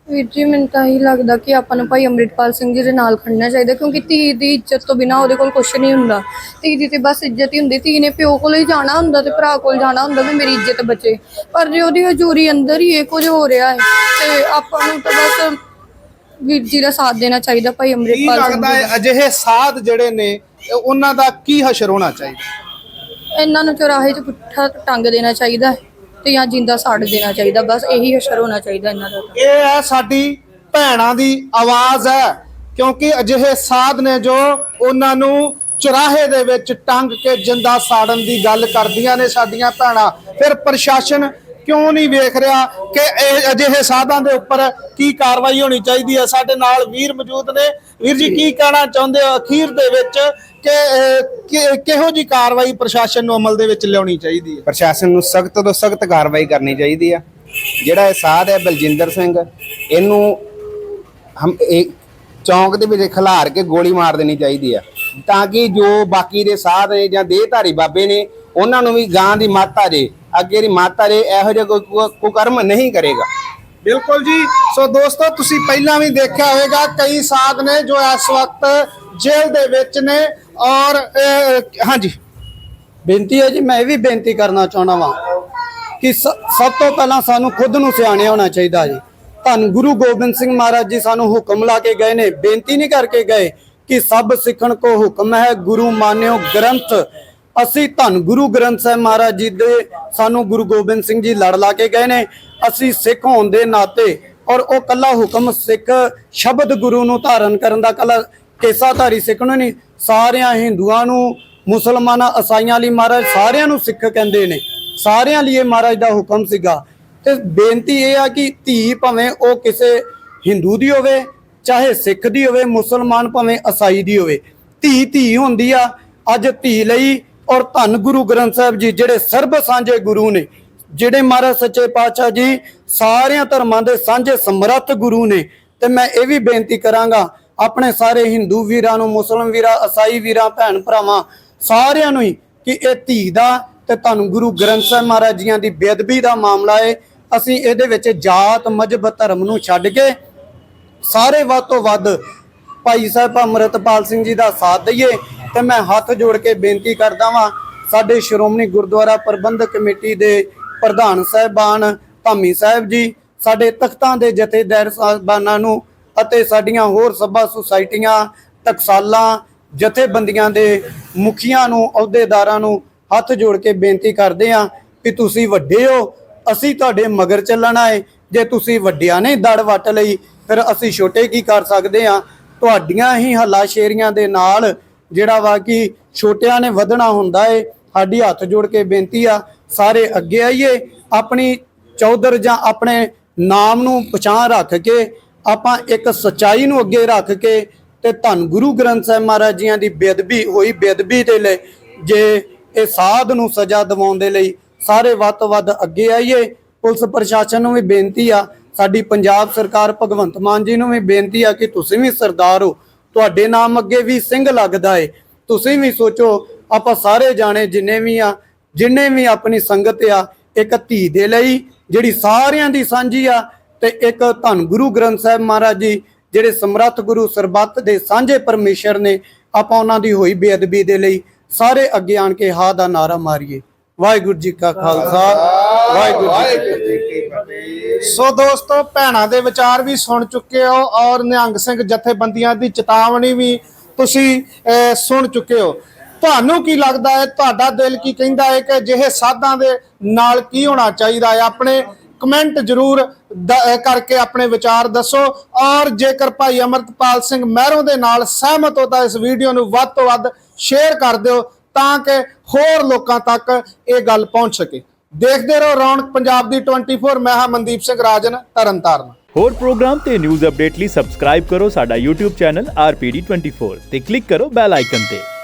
ਵੀਰ ਜੀ ਮੈਨੂੰ ਤਾਂ ਹੀ ਲੱਗਦਾ ਕਿ ਆਪਾਂ ਨੂੰ ਭਾਈ ਅੰਮ੍ਰਿਤਪਾਲ ਸਿੰਘ ਜੀ ਦੇ ਨਾਲ ਖੜਨਾ ਚਾਹੀਦਾ ਕਿਉਂਕਿ ਧੀ ਦੀ ਇੱਜ਼ਤ ਤੋਂ ਬਿਨਾ ਉਹਦੇ ਕੋਲ ਕੁਝ ਨਹੀਂ ਹੁੰਦਾ। ਧੀ ਦੀ ਤੇ ਬਸ ਇੱਜ਼ਤ ਹੀ ਹੁੰਦੀ ਧੀ ਨੇ ਪਿਓ ਕੋਲ ਹੀ ਜਾਣਾ ਹੁੰਦਾ ਤੇ ਭਰਾ ਕੋਲ ਜਾਣਾ ਹੁੰਦਾ ਵੀ ਮੇਰੀ ਇੱਜ਼ਤ ਬਚੇ। ਪਰ ਜੇ ਉਹਦੀ ਹਜ਼ੂਰੀ ਅੰਦਰ ਹੀ ਇਹ ਕੁਝ ਹੋ ਰਿਹਾ ਹੈ ਤੇ ਆਪਾਂ ਨੂੰ ਤਾਂ ਬਸ ਵੀਰ ਜੀ ਦਾ ਸਾਥ ਦੇਣਾ ਚਾਹੀਦਾ ਭਾਈ ਕੀ ਅੰਮ੍ਰਿਤਪਾਲ ਸਿੰਘ ਲੱਗਦਾ ਜੀ ਹੈ ਅਜਿਹੇ ਸਾਧ ਜਿਹੜੇ ਨੇ ਇਹ ਉਹਨਾਂ ਦਾ ਕੀ ਹਸ਼ਰ ਹੋਣਾ ਚਾਹੀਦਾ। ਇਹਨਾਂ ਨੂੰ ਚੌਰਾਹੇ 'ਚ ਪੁੱਠਾ ਟੰਗ ਦੇਣਾ ਚਾਹੀਦਾ ਹੈ। ਤੇ ਜਾਂ ਜਿੰਦਾ ਸਾੜ ਦੇਣਾ ਚਾਹੀਦਾ, ਬਸ ਇਹੀ ਅਸਰ ਹੋਣਾ ਚਾਹੀਦਾ ਇਹਨਾਂ ਦਾ। ਇਹ ਹੈ ਸਾਡੀ ਭੈਣਾਂ ਦੀ ਆਵਾਜ਼ ਹੈ, ਕਿਉਂਕਿ ਅਜਿਹੇ ਸਾਧ ਨੇ ਜੋ ਉਹਨਾਂ ਨੂੰ ਚੁਰਾਹੇ ਦੇ ਵਿੱਚ ਟੰਗ ਕੇ ਜਿੰਦਾ ਸਾੜਨ ਦੀ ਗੱਲ ਕਰਦੀਆਂ ਨੇ ਸਾਡੀਆਂ ਭੈਣਾਂ। ਫਿਰ ਪ੍ਰਸ਼ਾਸਨ ਕਿਉਂ ਨਹੀਂ ਵੇਖ ਰਿਹਾ ਕਿ ਇਹ ਅਜਿਹੇ ਸਾਧਾਂ ਦੇ ਉੱਪਰ ਕੀ ਕਾਰਵਾਈ ਹੋਣੀ ਚਾਹੀਦੀ ਹੈ? ਸਾਡੇ ਨਾਲ ਵੀਰ ਮੌਜੂਦ ਨੇ। ਵੀਰ ਜੀ, ਕੀ ਕਹਿਣਾ ਚਾਹੁੰਦੇ ਹੋ ਅਖੀਰ ਦੇ ਵਿੱਚ ਕਿ ਕਿਹੋ ਜੀ ਕਾਰਵਾਈ ਪ੍ਰਸ਼ਾਸਨ ਨੂੰ ਅਮਲ ਦੇ ਵਿੱਚ ਲਿਆਉਣੀ ਚਾਹੀਦੀ ਹੈ? ਪ੍ਰਸ਼ਾਸਨ ਨੂੰ ਸਖਤ ਤੋਂ ਸਖਤ ਕਾਰਵਾਈ ਕਰਨੀ ਚਾਹੀਦੀ ਹੈ। ਜਿਹੜਾ ਇਹ ਸਾਧ ਹੈ ਬਲਜਿੰਦਰ ਸਿੰਘ, ਇਹਨੂੰ ਹਮ, ਇਹ ਚੌਂਕ ਦੇ ਵਿੱਚ ਖਿਲਾਰ ਕੇ ਗੋਲੀ ਮਾਰ ਦੇਣੀ ਚਾਹੀਦੀ ਆ ਤਾਂ ਕਿ ਜੋ ਬਾਕੀ ਦੇ ਸਾਧ ਨੇ ਜਾਂ ਦੇਹਧਾਰੀ ਬਾਬੇ ਨੇ, ਉਹਨਾਂ ਨੂੰ ਵੀ ਗਾਂ ਦੀ ਮਾਤਾ ਜੇ। ਅੱਗੇ ਦੀ ਮਾਤਾ ਜੇ ਇਹੋ ਜਿਹਾ ਕੋਈ ਕੁ- ਕੁਕਰਮ ਨਹੀਂ ਕਰੇਗਾ। ਬਿਲਕੁਲ ਜੀ। ਸੋ ਦੋਸਤੋ ਤੁਸੀਂ ਪਹਿਲਾਂ ਵੀ ਦੇਖਿਆ ਹੋਵੇਗਾ ਕਈ ਸਾਧ ਨੇ ਜੋ ਇਸ ਵਕਤ ਜੇਲ੍ਹ ਦੇ ਵਿੱਚ ਨੇ ਔਰ ਹਾਂਜੀ। ਬੇਨਤੀ ਹੈ ਜੀ ਮੈਂ ਇਹ ਵੀ ਬੇਨਤੀ ਕਰਨਾ ਚਾਹਣਾ ਵਾਂ ਕਿ ਸਭ ਤੋਂ ਪਹਿਲਾਂ ਸਾਨੂੰ ਖੁਦ ਨੂੰ ਸਿਆਣੇ ਹੋਣਾ ਚਾਹੀਦਾ ਜੀ। ਧੰਨ ਗੁਰੂ ਗੋਬਿੰਦ ਸਿੰਘ ਮਹਾਰਾਜ ਜੀ ਸਾਨੂੰ ਹੁਕਮ ਲਾ ਕੇ ਗਏ ਨੇ ਬੇਨਤੀ ਨਹੀਂ ਕਰਕੇ ਗਏ ਕਿ ਸਭ ਸਿੱਖਣ ਕੋ ਹੁਕਮ ਹੈ ਗੁਰੂ ਮਾਨਿਓ ਗ੍ਰੰਥ ਅਸੀਂ ਧੰਨ ਗੁਰੂ ਗ੍ਰੰਥ ਸਾਹਿਬ ਮਹਾਰਾਜ ਜੀ ਦੇ ਸਾਨੂੰ ਗੁਰੂ ਗੋਬਿੰਦ ਸਿੰਘ ਜੀ ਲੜ ਲਾ ਕੇ ਗਏ ਨੇ। ਅਸੀਂ ਸਿੱਖ ਹੋਣ ਦੇ ਨਾਤੇ ਔਰ ਉਹ ਕੱਲਾ ਹੁਕਮ ਸਿੱਖ ਸ਼ਬਦ ਗੁਰੂ ਨੂੰ ਧਾਰਨ ਕਰਨ ਦਾ ਕੱਲਾ ਕੇਸਾਧਾਰੀ ਸਿੱਖ ਨੂੰ ਨਹੀਂ, ਸਾਰਿਆਂ ਹਿੰਦੂਆਂ ਨੂੰ, ਮੁਸਲਮਾਨਾਂ, ਈਸਾਈਆਂ ਲਈ ਮਹਾਰਾਜ ਸਾਰਿਆਂ ਨੂੰ ਸਿੱਖ ਕਹਿੰਦੇ ਨੇ। ਸਾਰਿਆਂ ਲਈ ਇਹ ਮਹਾਰਾਜ ਦਾ ਹੁਕਮ ਸੀਗਾ। ਤੇ ਬੇਨਤੀ ਇਹ ਆ ਕਿ ਧੀ ਭਾਵੇਂ ਉਹ ਕਿਸੇ ਹਿੰਦੂ ਦੀ ਹੋਵੇ, ਚਾਹੇ ਸਿੱਖ ਦੀ ਹੋਵੇ, ਮੁਸਲਮਾਨ ਭਾਵੇਂ ਈਸਾਈ ਦੀ ਹੋਵੇ, ਧੀ ਧੀ ਹੁੰਦੀ ਆ। ਅੱਜ ਧੀ ਲਈ ਔਰ ਧੰਨ ਗੁਰੂ ਗ੍ਰੰਥ ਸਾਹਿਬ ਜੀ, ਜਿਹੜੇ ਸਰਬ ਸਾਂਝੇ ਗੁਰੂ ਨੇ, ਜਿਹੜੇ ਮਹਾਰਾਜ ਸੱਚੇ ਪਾਤਸ਼ਾਹ ਜੀ, ਸਾਰਿਆਂ ਧਰਮਾਂ ਦੇ ਸਾਂਝੇ ਸਮਰੱਥ ਗੁਰੂ ਨੇ, ਤੇ ਮੈਂ ਇਹ ਵੀ ਬੇਨਤੀ ਕਰਾਂਗਾ, ਆਪਣੇ ਸਾਰੇ ਹਿੰਦੂ ਵੀਰਾਂ ਨੂੰ ਮੁਸਲਮਾਨ ਵੀਰਾਂ ਈਸਾਈ ਵੀਰਾਂ, ਭੈਣ ਭਰਾਵਾਂ, ਸਾਰਿਆਂ ਨੂੰ ਹੀ, ਕਿ ਇਹ ਧੀ ਦਾ ਤੇ ਤੁਹਾਨੂੰ ਗੁਰੂ ਗ੍ਰੰਥ ਸਾਹਿਬ ਮਹਾਰਾਜ ਜੀਆਂ ਦੀ ਬੇਅਦਬੀ ਦਾ ਮਾਮਲਾ ਹੈ ਅਸੀਂ ਇਹਦੇ ਵਿੱਚ ਜਾਤ, ਮਜਬ, ਧਰਮ ਨੂੰ ਛੱਡ ਕੇ ਸਾਰੇ ਵੱਧ ਤੋਂ ਵੱਧ ਭਾਈ ਸਾਹਿਬ ਅੰਮ੍ਰਿਤਪਾਲ ਸਿੰਘ ਜੀ ਦਾ ਸਾਥ ਦਈਏ ਤੇ ਮੈਂ ਹੱਥ ਜੋੜ ਕੇ ਬੇਨਤੀ ਕਰਦਾ ਵਾਂ, ਸਾਡੇ ਸ਼੍ਰੋਮਣੀ ਗੁਰਦੁਆਰਾ ਪ੍ਰਬੰਧਕ ਕਮੇਟੀ ਦੇ ਪ੍ਰਧਾਨ ਸਾਹਿਬਾਨ ਧਾਮੀ ਸਾਹਿਬ ਜੀ, ਸਾਡੇ ਤਖਤਾਂ ਦੇ ਜਥੇਦਾਰ ਸਾਹਿਬਾਨਾਂ ਨੂੰ ਅਤੇ ਸਾਡੀਆਂ ਹੋਰ ਸਭਾ ਸੁਸਾਇਟੀਆਂ ਟਕਸਾਲਾਂ ਜਥੇਬੰਦੀਆਂ ਦੇ ਮੁਖੀਆਂ ਨੂੰ, ਅਹੁਦੇਦਾਰਾਂ ਨੂੰ ਹੱਥ ਜੋੜ ਕੇ ਬੇਨਤੀ ਕਰਦੇ ਹਾਂ ਕਿ ਤੁਸੀਂ ਵੱਡੇ ਹੋ, ਅਸੀਂ ਤੁਹਾਡੇ ਮਗਰ ਚੱਲਣਾ ਹੈ ਜੇ ਤੁਸੀਂ ਵੱਡਿਆਂ ਨੇ ਦੜ ਵੱਟ ਲਈ, ਫਿਰ ਅਸੀਂ ਛੋਟੇ ਕੀ ਕਰ ਸਕਦੇ ਹਾਂ ਤੁਹਾਡੀਆਂ ਹੀ ਹੱਲਾਸ਼ੇਰੀਆਂ ਦੇ ਨਾਲ ਜਿਹੜਾ ਵਾ ਕਿ ਛੋਟਿਆਂ ਨੇ ਵਧਣਾ ਹੁੰਦਾ ਏ, ਸਾਡੀ ਹੱਥ ਜੋੜ ਕੇ ਬੇਨਤੀ ਆ, ਸਾਰੇ ਅੱਗੇ ਆਈਏ, ਆਪਣੀ ਚੌਧਰ ਜਾਂ ਆਪਣੇ ਨਾਮ ਨੂੰ ਪਛਾਣ ਰੱਖ ਕੇ, ਆਪਾਂ ਇੱਕ ਸਚਾਈ ਨੂੰ ਅੱਗੇ ਰੱਖ ਕੇ ਤੇ ਧੰਨ ਗੁਰੂ ਗ੍ਰੰਥ ਸਾਹਿਬ ਮਹਾਰਾਜ ਜੀਆਂ ਦੀ ਬੇਅਦਬੀ ਹੋਈ, ਬੇਅਦਬੀ ਦੇ ਲਈ ਜੇ ਇਹ ਸਾਧ ਨੂੰ ਸਜ਼ਾ ਦਿਵਾਉਣ ਦੇ ਲਈ ਸਾਰੇ ਵੱਧ ਤੋਂ ਵੱਧ ਅੱਗੇ ਆਈਏ, ਪੁਲਿਸ ਪ੍ਰਸ਼ਾਸਨ ਨੂੰ ਵੀ ਬੇਨਤੀ ਆ, ਸਾਡੀ ਪੰਜਾਬ ਸਰਕਾਰ ਭਗਵੰਤ ਮਾਨ ਜੀ ਨੂੰ ਵੀ ਬੇਨਤੀ ਆ ਕਿ ਤੁਸੀਂ ਵੀ ਸਰਦਾਰ ਹੋ। ਤੁਹਾਡੇ ਨਾਮ ਅੱਗੇ ਵੀ ਸਿੰਘ ਲੱਗਦਾ ਏ। ਤੁਸੀਂ ਵੀ ਸੋਚੋ, ਆਪਾਂ ਸਾਰੇ ਜਾਣੇ ਜਿੰਨੇ ਵੀ ਆ, ਜਿੰਨੇ ਵੀ ਆਪਣੀ ਸੰਗਤ ਆ, ਇੱਕ ਧੀ ਦੇ ਲਈ, ਜਿਹੜੀ ਸਾਰਿਆਂ ਦੀ ਸਾਂਝੀ ਆ, ਤੇ ਇੱਕ ਧੰਨ ਗੁਰੂ ਗ੍ਰੰਥ ਸਾਹਿਬ ਮਹਾਰਾਜ ਜੀ, ਜਿਹੜੇ ਸਮਰੱਥ ਗੁਰੂ ਸਰਬੱਤ ਦੇ ਸਾਂਝੇ ਪਰਮੇਸ਼ਰ ਨੇ, ਆਪਾਂ ਉਹਨਾਂ ਦੀ ਹੋਈ ਬੇਅਦਬੀ ਦੇ ਲਈ ਸਾਰੇ ਅੱਗੇ ਆਣ ਕੇ ਹਾ ਦਾ ਨਾਰਾ ਮਾਰੀਏ। ਵਾਹਿਗੁਰੂ ਜੀ ਕਾ ਖਾਲਸਾ। ਵਾਹਿਗੁਰੂ ਜੀ ਕੀ ਫਤਿਹ। ਸੋ ਦੋਸਤੋ ਭੈਣਾਂ ਦੇ ਵਿਚਾਰ ਵੀ ਸੁਣ ਚੁੱਕੇ ਹੋ ਔਰ ਨਿਹੰਗ ਸਿੰਘ ਜਥੇਬੰਦੀਆਂ ਦੀ ਚੇਤਾਵਨੀ ਵੀ ਤੁਸੀਂ ਸੁਣ ਚੁੱਕੇ ਹੋ। ਤੁਹਾਨੂੰ ਕੀ ਲੱਗਦਾ ਹੈ? ਤੁਹਾਡਾ ਦਿਲ ਕੀ ਕਹਿੰਦਾ ਹੈ ਕਿ ਜਿਹੇ ਸਾਧਾਂ ਦੇ ਨਾਲ ਕੀ ਹੋਣਾ ਚਾਹੀਦਾ ਹੈ? ਆਪਣੇ ਕਮੈਂਟ ਜਰੂਰ ਕਰਕੇ ਆਪਣੇ ਵਿਚਾਰ ਦੱਸੋ। ਔਰ ਜੇਕਰ ਭਾਈ ਅਮਰਤਪਾਲ ਸਿੰਘ ਮਹਿਰੋਂ ਦੇ ਨਾਲ ਸਹਿਮਤ ਹੋ ਤਾਂ ਇਸ ਵੀਡੀਓ ਨੂੰ ਵੱਧ ਤੋਂ ਵੱਧ ਸ਼ੇਅਰ ਕਰ ਦਿਓ ਤਾਂ ਕਿ ਹੋਰ ਲੋਕਾਂ ਤੱਕ ਇਹ ਗੱਲ ਪਹੁੰਚ ਸਕੇ। ਦੇਖਦੇ ਰਹੋ ਰੌਣਕ ਪੰਜਾਬ ਦੀ 24 ਮੈਂ ਹਾਂ ਮਨਦੀਪ ਸਿੰਘ ਰਾਜਨ, ਤਰਨਤਾਰਨ। ਹੋਰ ਪ੍ਰੋਗਰਾਮ ਤੇ ਨਿਊਜ਼ ਅਪਡੇਟ ਲਈ ਸਬਸਕ੍ਰਾਈਬ ਕਰੋ ਸਾਡਾ YouTube ਚੈਨਲ RPD24 ਤੇ ਕਲਿੱਕ ਕਰੋ ਬੈਲ ਆਈਕਨ ਤੇ।